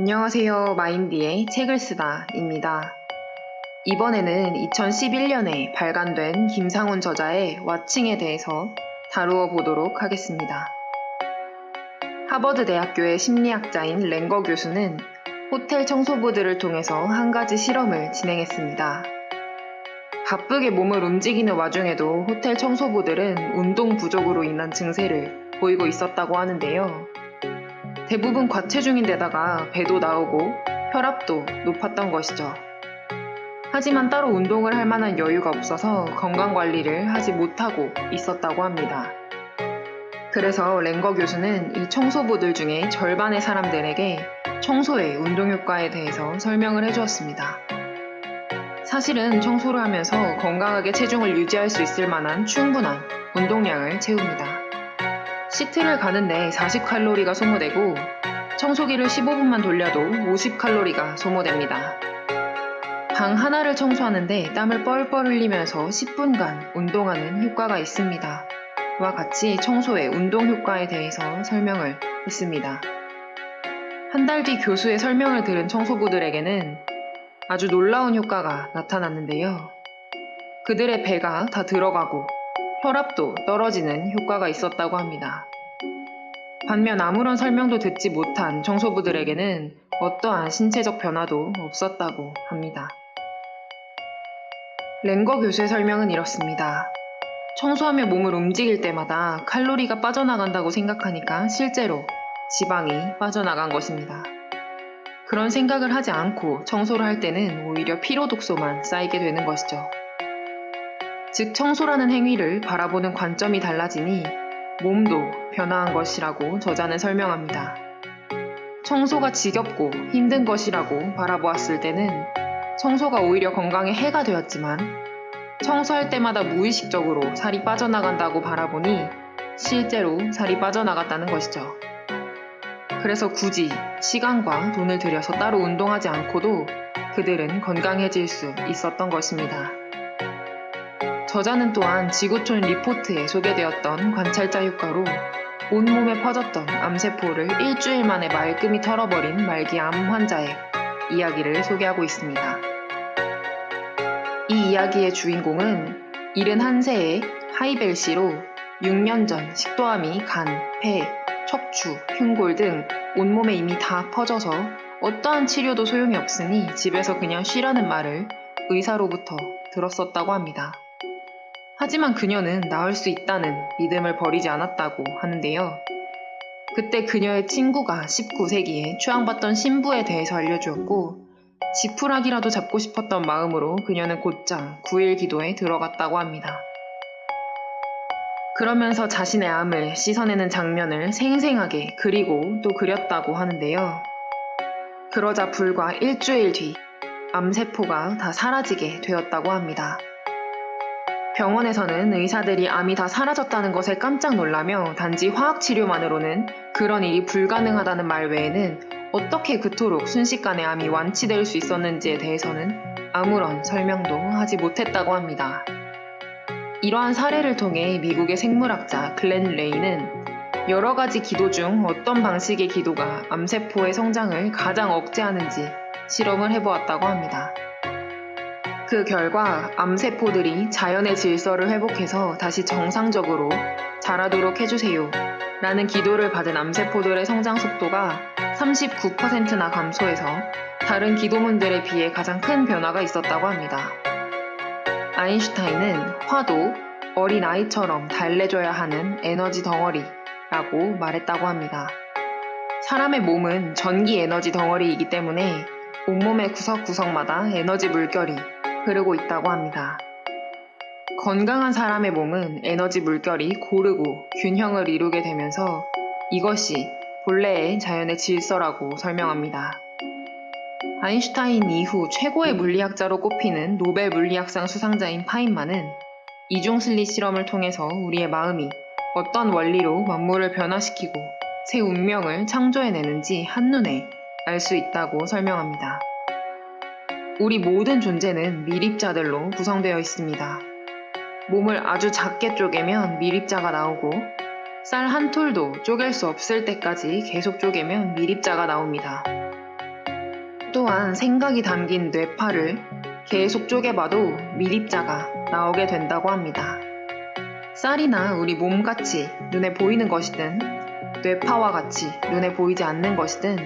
안녕하세요. 마인디의 책을 쓰다입니다. 이번에는 2011년에 발간된 김상훈 저자의 와칭에 대해서 다루어 보도록 하겠습니다. 하버드 대학교의 심리학자인 랭거 교수는 호텔 청소부들을 통해서 한 가지 실험을 진행했습니다. 바쁘게 몸을 움직이는 와중에도 호텔 청소부들은 운동 부족으로 인한 증세를 보이고 있었다고 하는데요. 대부분 과체중인데다가 배도 나오고 혈압도 높았던 것이죠. 하지만 따로 운동을 할 만한 여유가 없어서 건강 관리를 하지 못하고 있었다고 합니다. 그래서 랭거 교수는 이 청소부들 중에 절반의 사람들에게 청소의 운동 효과에 대해서 설명을 해주었습니다. 사실은 청소를 하면서 건강하게 체중을 유지할 수 있을 만한 충분한 운동량을 채웁니다. 시트를 가는데 40칼로리가 소모되고 청소기를 15분만 돌려도 50칼로리가 소모됩니다. 방 하나를 청소하는데 땀을 뻘뻘 흘리면서 10분간 운동하는 효과가 있습니다. 와 같이 청소의 운동 효과에 대해서 설명을 했습니다. 한 달 뒤 교수의 설명을 들은 청소부들에게는 아주 놀라운 효과가 나타났는데요. 그들의 배가 다 들어가고 혈압도 떨어지는 효과가 있었다고 합니다. 반면 아무런 설명도 듣지 못한 청소부들에게는 어떠한 신체적 변화도 없었다고 합니다. 랭거 교수의 설명은 이렇습니다. 청소하며 몸을 움직일 때마다 칼로리가 빠져나간다고 생각하니까 실제로 지방이 빠져나간 것입니다. 그런 생각을 하지 않고 청소를 할 때는 오히려 피로 독소만 쌓이게 되는 것이죠. 즉, 청소라는 행위를 바라보는 관점이 달라지니 몸도 변화한 것이라고 저자는 설명합니다. 청소가 지겹고 힘든 것이라고 바라보았을 때는 청소가 오히려 건강에 해가 되었지만 청소할 때마다 무의식적으로 살이 빠져나간다고 바라보니 실제로 살이 빠져나갔다는 것이죠. 그래서 굳이 시간과 돈을 들여서 따로 운동하지 않고도 그들은 건강해질 수 있었던 것입니다. 저자는 또한 지구촌 리포트에 소개되었던 관찰자 효과로 온몸에 퍼졌던 암세포를 일주일 만에 말끔히 털어버린 말기 암 환자의 이야기를 소개하고 있습니다. 이 이야기의 주인공은 71세의 하이벨 씨로 6년 전 식도암이 간, 폐, 척추, 흉골 등 온몸에 이미 다 퍼져서 어떠한 치료도 소용이 없으니 집에서 그냥 쉬라는 말을 의사로부터 들었었다고 합니다. 하지만 그녀는 나을 수 있다는 믿음을 버리지 않았다고 하는데요. 그때 그녀의 친구가 19세기에 추앙받던 신부에 대해서 알려주었고, 지푸라기라도 잡고 싶었던 마음으로 그녀는 곧장 9일 기도에 들어갔다고 합니다. 그러면서 자신의 암을 씻어내는 장면을 생생하게 그리고 또 그렸다고 하는데요. 그러자 불과 일주일 뒤 암세포가 다 사라지게 되었다고 합니다. 병원에서는 의사들이 암이 다 사라졌다는 것에 깜짝 놀라며 단지 화학 치료만으로는 그런 일이 불가능하다는 말 외에는 어떻게 그토록 순식간에 암이 완치될 수 있었는지에 대해서는 아무런 설명도 하지 못했다고 합니다. 이러한 사례를 통해 미국의 생물학자 글렌 레이는 여러 가지 기도 중 어떤 방식의 기도가 암세포의 성장을 가장 억제하는지 실험을 해보았다고 합니다. 그 결과 암세포들이 자연의 질서를 회복해서 다시 정상적으로 자라도록 해주세요. 라는 기도를 받은 암세포들의 성장 속도가 39%나 감소해서 다른 기도문들에 비해 가장 큰 변화가 있었다고 합니다. 아인슈타인은 화도 어린 아이처럼 달래줘야 하는 에너지 덩어리라고 말했다고 합니다. 사람의 몸은 전기 에너지 덩어리이기 때문에 온몸의 구석구석마다 에너지 물결이 흐르고 있다고 합니다. 건강한 사람의 몸은 에너지 물결이 고르고 균형을 이루게 되면서 이것이 본래의 자연의 질서라고 설명합니다. 아인슈타인 이후 최고의 물리학자로 꼽히는 노벨 물리학상 수상자인 파인만은 이중 슬릿 실험을 통해서 우리의 마음이 어떤 원리로 만물을 변화시키고 새 운명을 창조해내는지 한눈에 알 수 있다고 설명합니다. 우리 모든 존재는 미립자들로 구성되어 있습니다. 몸을 아주 작게 쪼개면 미립자가 나오고 쌀 한 톨도 쪼갤 수 없을 때까지 계속 쪼개면 미립자가 나옵니다. 또한 생각이 담긴 뇌파를 계속 쪼개봐도 미립자가 나오게 된다고 합니다. 쌀이나 우리 몸같이 눈에 보이는 것이든 뇌파와 같이 눈에 보이지 않는 것이든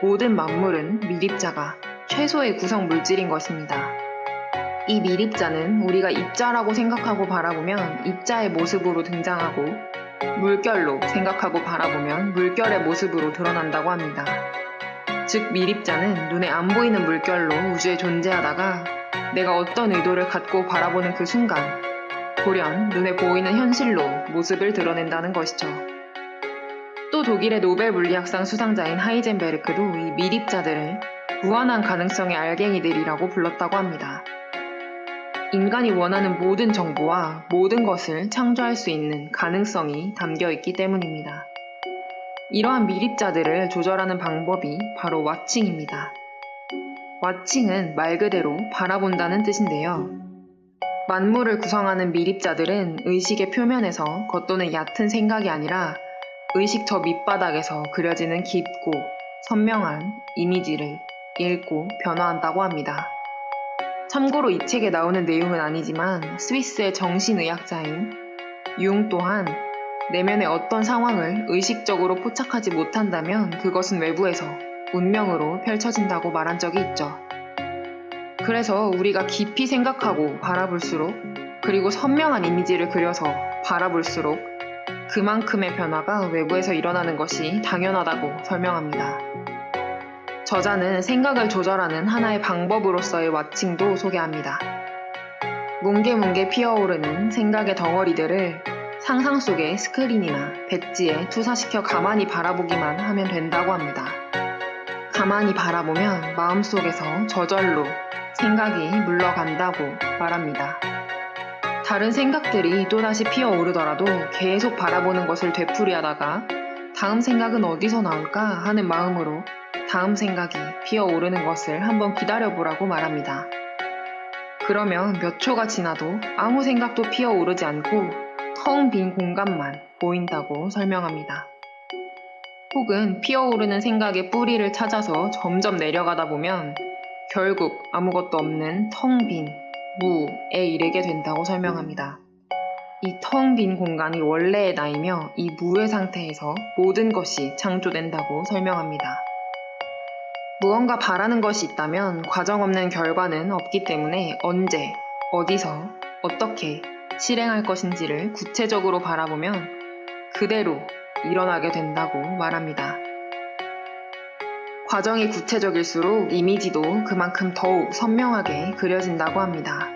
모든 만물은 미립자가 최소의 구성 물질인 것입니다. 이 미립자는 우리가 입자라고 생각하고 바라보면 입자의 모습으로 등장하고 물결로 생각하고 바라보면 물결의 모습으로 드러난다고 합니다. 즉 미립자는 눈에 안 보이는 물결로 우주에 존재하다가 내가 어떤 의도를 갖고 바라보는 그 순간 돌연 눈에 보이는 현실로 모습을 드러낸다는 것이죠. 또 독일의 노벨 물리학상 수상자인 하이젠베르크도 이 미립자들을 무한한 가능성의 알갱이들이라고 불렀다고 합니다. 인간이 원하는 모든 정보와 모든 것을 창조할 수 있는 가능성이 담겨 있기 때문입니다. 이러한 미립자들을 조절하는 방법이 바로 와칭입니다. 와칭은 말 그대로 바라본다는 뜻인데요. 만물을 구성하는 미립자들은 의식의 표면에서 겉도는 얕은 생각이 아니라 의식 저 밑바닥에서 그려지는 깊고 선명한 이미지를 읽고 변화한다고 합니다. 참고로 이 책에 나오는 내용은 아니지만 스위스의 정신의학자인 융 또한 내면의 어떤 상황을 의식적으로 포착하지 못한다면 그것은 외부에서 운명으로 펼쳐진다고 말한 적이 있죠. 그래서 우리가 깊이 생각하고 바라볼수록 그리고 선명한 이미지를 그려서 바라볼수록 그만큼의 변화가 외부에서 일어나는 것이 당연하다고 설명합니다. 저자는 생각을 조절하는 하나의 방법으로서의 와칭도 소개합니다. 뭉게뭉게 피어오르는 생각의 덩어리들을 상상 속의 스크린이나 배지에 투사시켜 가만히 바라보기만 하면 된다고 합니다. 가만히 바라보면 마음속에서 저절로 생각이 물러간다고 말합니다. 다른 생각들이 또다시 피어오르더라도 계속 바라보는 것을 되풀이하다가 다음 생각은 어디서 나올까 하는 마음으로 다음 생각이 피어오르는 것을 한번 기다려보라고 말합니다. 그러면 몇 초가 지나도 아무 생각도 피어오르지 않고 텅 빈 공간만 보인다고 설명합니다. 혹은 피어오르는 생각의 뿌리를 찾아서 점점 내려가다 보면 결국 아무것도 없는 텅 빈 무에 이르게 된다고 설명합니다. 이 텅 빈 공간이 원래의 나이며 이 무의 상태에서 모든 것이 창조된다고 설명합니다. 무언가 바라는 것이 있다면 과정 없는 결과는 없기 때문에 언제, 어디서, 어떻게 실행할 것인지를 구체적으로 바라보면 그대로 일어나게 된다고 말합니다. 과정이 구체적일수록 이미지도 그만큼 더욱 선명하게 그려진다고 합니다.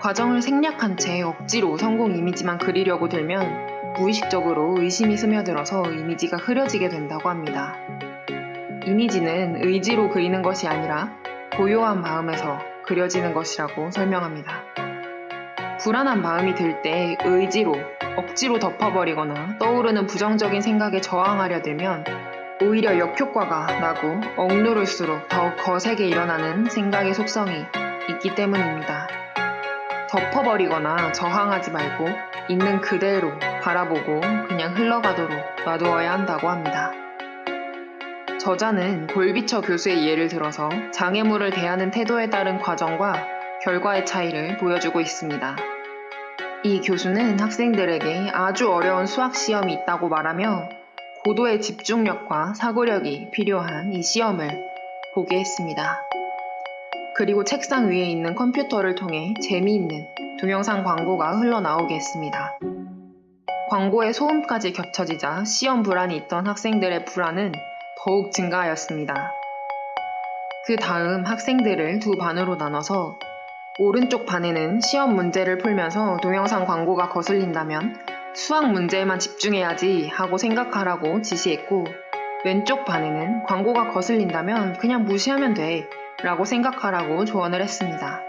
과정을 생략한 채 억지로 성공 이미지만 그리려고 들면 무의식적으로 의심이 스며들어서 이미지가 흐려지게 된다고 합니다. 이미지는 의지로 그리는 것이 아니라 고요한 마음에서 그려지는 것이라고 설명합니다. 불안한 마음이 들 때 의지로 억지로 덮어버리거나 떠오르는 부정적인 생각에 저항하려 들면 오히려 역효과가 나고 억누를수록 더욱 거세게 일어나는 생각의 속성이 있기 때문입니다. 덮어버리거나 저항하지 말고 있는 그대로 바라보고 그냥 흘러가도록 놔두어야 한다고 합니다. 저자는 골비처 교수의 예를 들어서 장애물을 대하는 태도에 따른 과정과 결과의 차이를 보여주고 있습니다. 이 교수는 학생들에게 아주 어려운 수학 시험이 있다고 말하며 고도의 집중력과 사고력이 필요한 이 시험을 보게 했습니다. 그리고 책상 위에 있는 컴퓨터를 통해 재미있는 동영상 광고가 흘러나오게 했습니다. 광고에 소음까지 겹쳐지자 시험 불안이 있던 학생들의 불안은 더욱 증가하였습니다. 그 다음 학생들을 두 반으로 나눠서 오른쪽 반에는 시험 문제를 풀면서 동영상 광고가 거슬린다면 수학 문제에만 집중해야지 하고 생각하라고 지시했고 왼쪽 반에는 광고가 거슬린다면 그냥 무시하면 돼 라고 생각하라고 조언을 했습니다.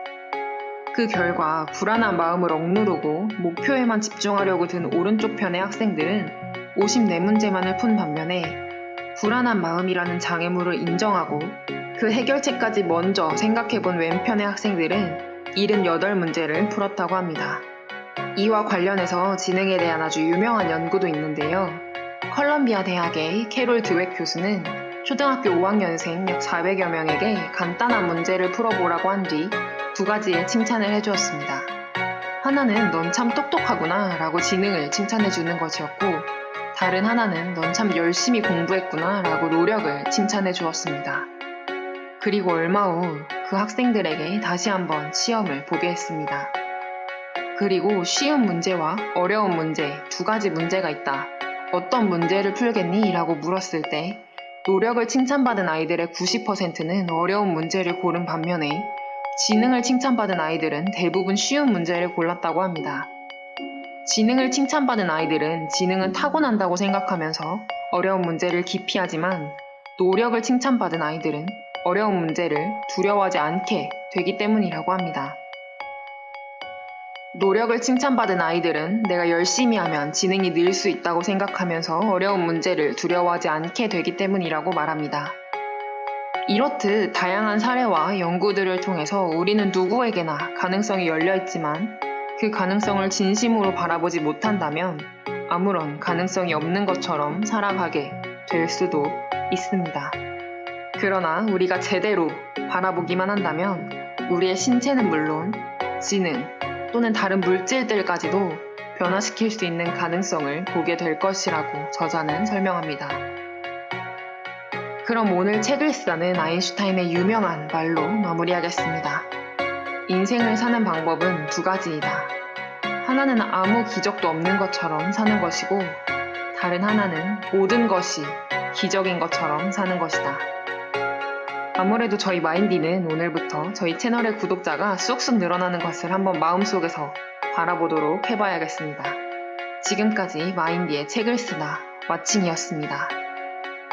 그 결과 불안한 마음을 억누르고 목표에만 집중하려고 든 오른쪽 편의 학생들은 54문제만을 푼 반면에 불안한 마음이라는 장애물을 인정하고 그 해결책까지 먼저 생각해본 왼편의 학생들은 78문제를 풀었다고 합니다. 이와 관련해서 지능에 대한 아주 유명한 연구도 있는데요. 컬럼비아 대학의 캐롤 드웩 교수는 초등학교 5학년생 약 400여 명에게 간단한 문제를 풀어보라고 한 뒤 두 가지의 칭찬을 해주었습니다. 하나는 넌 참 똑똑하구나 라고 지능을 칭찬해 주는 것이었고, 다른 하나는 넌 참 열심히 공부했구나 라고 노력을 칭찬해 주었습니다. 그리고 얼마 후 그 학생들에게 다시 한번 시험을 보게 했습니다. 그리고 쉬운 문제와 어려운 문제 두 가지 문제가 있다. 어떤 문제를 풀겠니? 라고 물었을 때 노력을 칭찬받은 아이들의 90%는 어려운 문제를 고른 반면에 지능을 칭찬받은 아이들은 대부분 쉬운 문제를 골랐다고 합니다. 지능을 칭찬받은 아이들은 지능은 타고난다고 생각하면서 어려운 문제를 기피하지만 노력을 칭찬받은 아이들은 어려운 문제를 두려워하지 않게 되기 때문이라고 합니다. 노력을 칭찬받은 아이들은 내가 열심히 하면 지능이 늘 수 있다고 생각하면서 어려운 문제를 두려워하지 않게 되기 때문이라고 말합니다. 이렇듯 다양한 사례와 연구들을 통해서 우리는 누구에게나 가능성이 열려 있지만 그 가능성을 진심으로 바라보지 못한다면 아무런 가능성이 없는 것처럼 살아가게 될 수도 있습니다. 그러나 우리가 제대로 바라보기만 한다면 우리의 신체는 물론 지능 또는 다른 물질들까지도 변화시킬 수 있는 가능성을 보게 될 것이라고 저자는 설명합니다. 그럼 오늘 책을 쓰다는 아인슈타인의 유명한 말로 마무리하겠습니다. 인생을 사는 방법은 두 가지이다. 하나는 아무 기적도 없는 것처럼 사는 것이고, 다른 하나는 모든 것이 기적인 것처럼 사는 것이다. 아무래도 저희 마인디는 오늘부터 저희 채널의 구독자가 쑥쑥 늘어나는 것을 한번 마음속에서 바라보도록 해봐야겠습니다. 지금까지 마인디의 책을 쓰다 마칭이었습니다.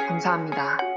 감사합니다.